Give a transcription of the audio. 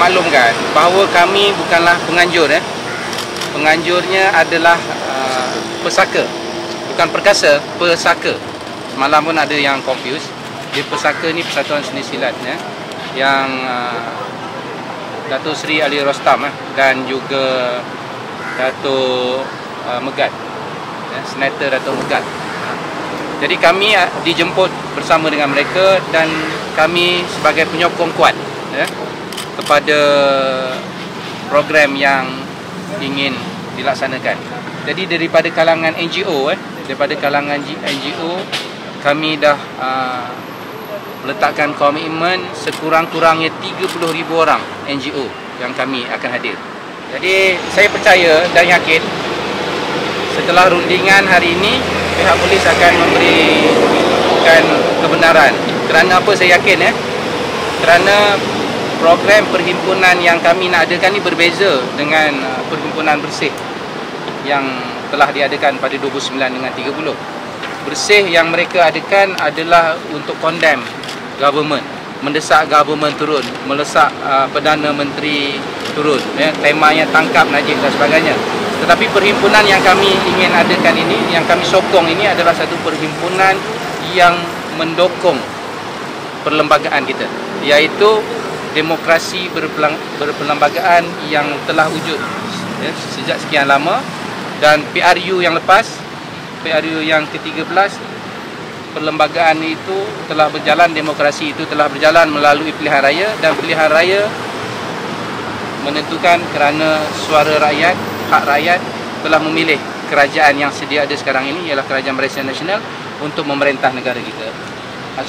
maklumkan bahawa kami bukanlah penganjur eh. Penganjurnya adalah uh, pesaka. Bukan perkasa, pesaka. Semalam pun ada yang confuse. Dia pesaka ni Persatuan Seni Silat ya. Yang uh, Datuk Seri Ali Rostam eh, dan juga Datuk uh, Megat. Ya, Senator Datuk Megat. Jadi kami uh, dijemput bersama dengan mereka dan kami sebagai penyokong kuat ya, kepada program yang ingin dilaksanakan. Jadi daripada kalangan NGO eh daripada kalangan NGO kami dah uh, meletakkan komitmen sekurang-kurangnya 30,000 orang NGO yang kami akan hadir. Jadi saya percaya dan yakin setelah rundingan hari ini pihak polis akan memberikan kebenaran. Kerana apa saya yakin eh? Kerana program perhimpunan yang kami nak adakan ni berbeza dengan uh, perhimpunan bersih yang telah diadakan pada 29 dengan 30. Bersih yang mereka adakan adalah untuk condemn government, mendesak government turun, melesak uh, Perdana Menteri turun, ya, temanya tangkap Najib dan sebagainya. Tetapi perhimpunan yang kami ingin adakan ini, yang kami sokong ini adalah satu perhimpunan yang mendukung perlembagaan kita, iaitu demokrasi berperlembagaan yang telah wujud ya, sejak sekian lama. Dan PRU yang lepas PRU yang ke-13 perlembagaan itu telah berjalan demokrasi itu telah berjalan melalui pilihan raya. Dan pilihan raya menentukan kerana suara rakyat hak rakyat telah memilih kerajaan yang sedia ada sekarang ini ialah kerajaan Malaysia Nasional untuk memerintah negara kita